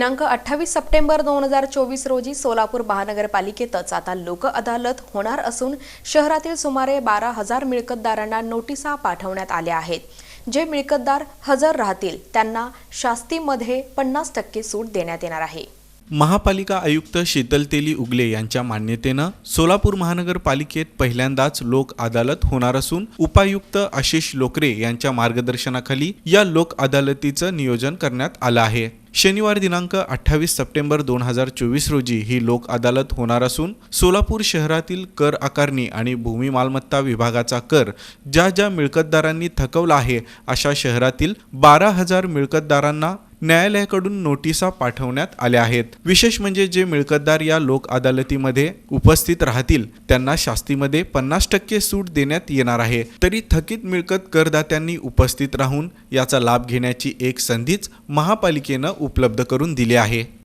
दिनांक अठ्ठावीस सप्टेंबर दोन हजार चोवीस रोजी सोलापूर महानगरपालिकेतच आता लोक अदालत होणार असून शहरातील सुमारे बारा हजार मिळकतदारांना नोटिसा पाठवण्यात आल्या आहेत. जे मिळकतदार हजर राहतील त्यांना शास्तीमध्ये पन्नास टक्के सूट देण्यात येणार आहे. महापालिका आयुक्त शीतल तेली उगले यांच्या मान्यतेनं सोलापूर महानगरपालिकेत पहिल्यांदाच लोक अदालत होणार असून उपायुक्त आशिष लोकरे यांच्या मार्गदर्शनाखाली या लोक अदालतीचं नियोजन करण्यात आलं आहे. शनिवार दिनांक अठ्ठावीस सप्टेंबर दोन हजार चोवीस रोजी ही लोक अदालत होणार असून सोलापूर शहरातील कर आकारणी आणि भूमी मालमत्ता विभागाचा कर ज्या ज्या मिळकतदारांनी थकवला आहे अशा शहरातील बारा हजार मिळकतदारांना न्यायालयाकडून नोटिसा पाठवण्यात आल्या आहेत. विशेष म्हणजे जे मिळकतदार या लोक अदालतीमध्ये उपस्थित राहतील त्यांना शास्तीमध्ये पन्नास टक्के सूट देण्यात येणार आहे. तरी थकीत मिळकत करदात्यांनी उपस्थित राहून याचा लाभ घेण्याची एक संधीच महापालिकेनं उपलब्ध करून दिली आहे.